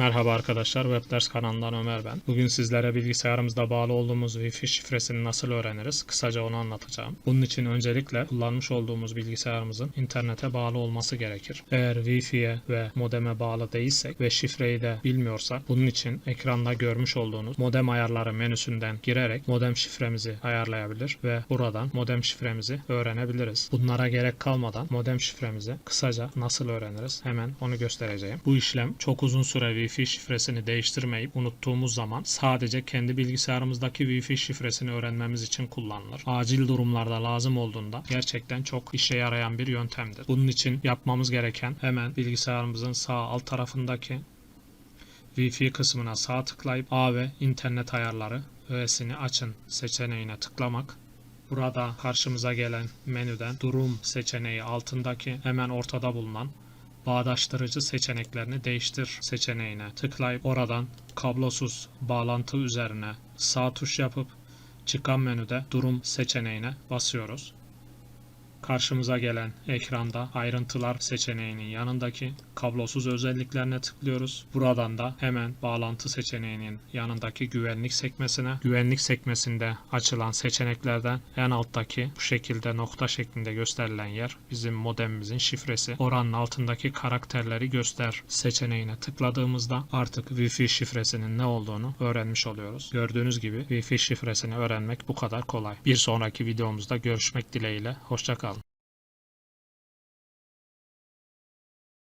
Merhaba arkadaşlar, Webders kanalından Ömer ben. Bugün sizlere bilgisayarımızda bağlı olduğumuz Wi-Fi şifresini nasıl öğreniriz? Kısaca onu anlatacağım. Bunun için öncelikle kullanmış olduğumuz bilgisayarımızın internete bağlı olması gerekir. Eğer Wi-Fi'ye ve modeme bağlı değilsek ve şifreyi de bilmiyorsak bunun için ekranda görmüş olduğunuz modem ayarları menüsünden girerek modem şifremizi ayarlayabilir ve buradan modem şifremizi öğrenebiliriz. Bunlara gerek kalmadan modem şifremizi kısaca nasıl öğreniriz? Hemen onu göstereceğim. Bu işlem çok uzun süre Wi-Fi şifresini değiştirmeyip unuttuğumuz zaman sadece kendi bilgisayarımızdaki Wi-Fi şifresini öğrenmemiz için kullanılır. Acil durumlarda lazım olduğunda gerçekten çok işe yarayan bir yöntemdir. Bunun için yapmamız gereken hemen bilgisayarımızın sağ alt tarafındaki Wi-Fi kısmına sağ tıklayıp A ve internet ayarları öğesini açın seçeneğine tıklamak. Burada karşımıza gelen menüden durum seçeneği altındaki hemen ortada bulunan bağdaştırıcı seçeneklerini değiştir seçeneğine tıklayıp oradan kablosuz bağlantı üzerine sağ tuş yapıp çıkan menüde durum seçeneğine basıyoruz. Karşımıza gelen ekranda ayrıntılar seçeneğinin yanındaki kablosuz özelliklerine tıklıyoruz. Buradan da hemen bağlantı seçeneğinin yanındaki güvenlik sekmesine, güvenlik sekmesinde açılan seçeneklerden en alttaki bu şekilde nokta şeklinde gösterilen yer bizim modemimizin şifresi. Oranın altındaki karakterleri göster seçeneğine tıkladığımızda artık Wi-Fi şifresinin ne olduğunu öğrenmiş oluyoruz. Gördüğünüz gibi Wi-Fi şifresini öğrenmek bu kadar kolay. Bir sonraki videomuzda görüşmek dileğiyle. Hoşçakalın.